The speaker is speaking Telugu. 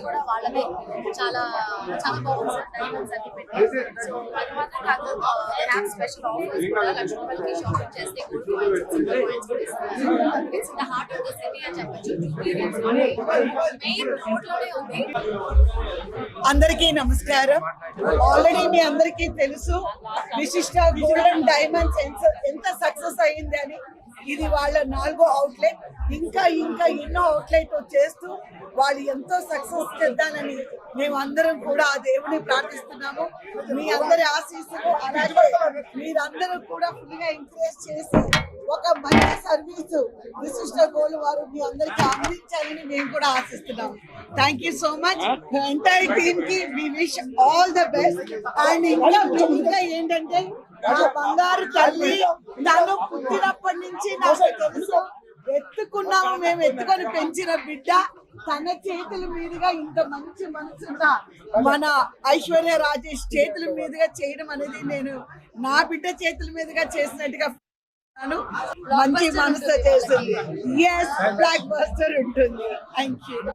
కూడా వాళ్ళదే చాలా చాలా బాగుంది సార్ డైమండ్స్ అన్ని సో అది మాత్రం కాదు స్పెషల్ ఆఫర్స్ కూడా లక్ష రూపాయలకి షాపింగ్ చేస్తే గుడ్ కూడా ఇస్తున్నారు it's the heart of the city అని మెయిన్ రోడ్లోనే ఉంది అందరికీ నమస్కారం. ఆల్రెడీ మీ అందరికీ తెలుసు విశిష్ట గోల్డెన్ డైమండ్స్ ఎంత ఎంత సక్సెస్ అయ్యింది అని ఇది వాళ్ళ నాలుగో అవుట్లెట్ ఇంకా ఇంకా ఎన్నో అవుట్లెట్ చేస్తూ వాళ్ళు ఎంతో సక్సెస్ చేద్దానని మేము అందరం కూడా ఆ దేవుని ప్రార్థిస్తున్నాము. మీ అందరి ఆశీస్సులు అలాగే మీరందరూ కూడా ఫుల్గా ఎంకరేజ్ చేసి ఒక మంచి సర్వీస్ విశిష్ట గోల్ వారు మీ అందరికీ అందించాలని మేము కూడా ఆశిస్తున్నాము. Thank you so much entire టీమ్కి we wish all the best and ఇంకా ఇంకా ఏంటంటే బంగారు తల్లి తను ఎత్తుకున్నాము మేము ఎత్తుకొని పెంచిన బిడ్డ తన చేతుల మీదుగా ఇంత మంచి మనసున్న మన ఐశ్వర్య రాజేష్ చేతుల మీదుగా చేయడం అనేది నేను నా బిడ్డ చేతుల మీదుగా చేసినట్టుగా ఉన్నాను. మంచి మనసు చేస్తుంది. ఎస్ బ్లాక్ బస్టర్ ఉంటుంది. Thank you